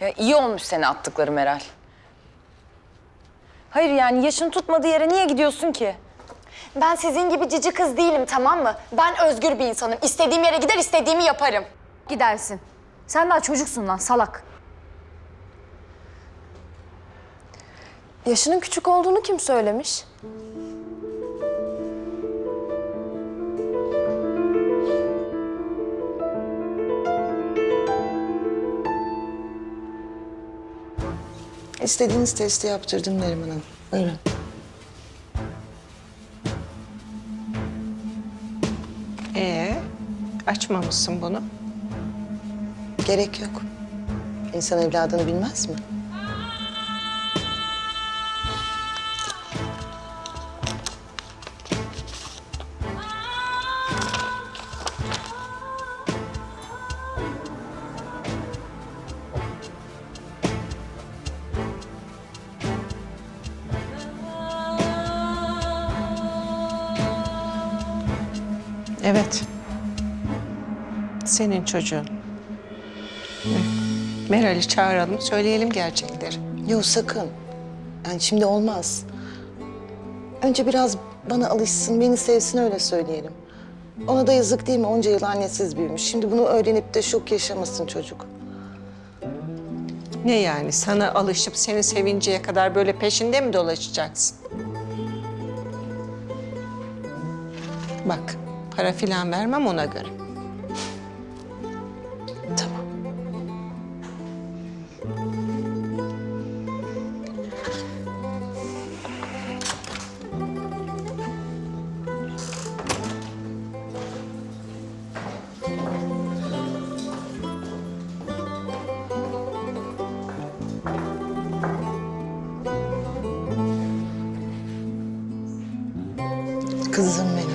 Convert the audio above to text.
Ya iyi olmuş seni attıkları Meral. Hayır yani yaşın tutmadığı yere niye gidiyorsun ki? Ben sizin gibi cici kız değilim tamam mı? Ben özgür bir insanım. İstediğim yere gider istediğimi yaparım. Gidersin. Sen daha çocuksun lan salak. Yaşının küçük olduğunu kim söylemiş? İstediğiniz testi yaptırdım Neriman Hanım. Buyurun. Ee, açmamışsın bunu. Gerek yok. İnsan evladını bilmez mi? Evet. Senin çocuğun. Meral'i çağıralım, söyleyelim gerçekleri. Yok sakın. Yani şimdi olmaz. Önce biraz bana alışsın, beni sevsin öyle söyleyelim. Ona da yazık değil mi? Onca yıl annesiz büyümüş. Şimdi bunu öğrenip de şok yaşamasın çocuk. Ne yani, sana alışıp seni sevinceye kadar böyle peşinde mi dolaşacaksın? Bak, para filan vermem ona göre. Tamam. Kızım benim.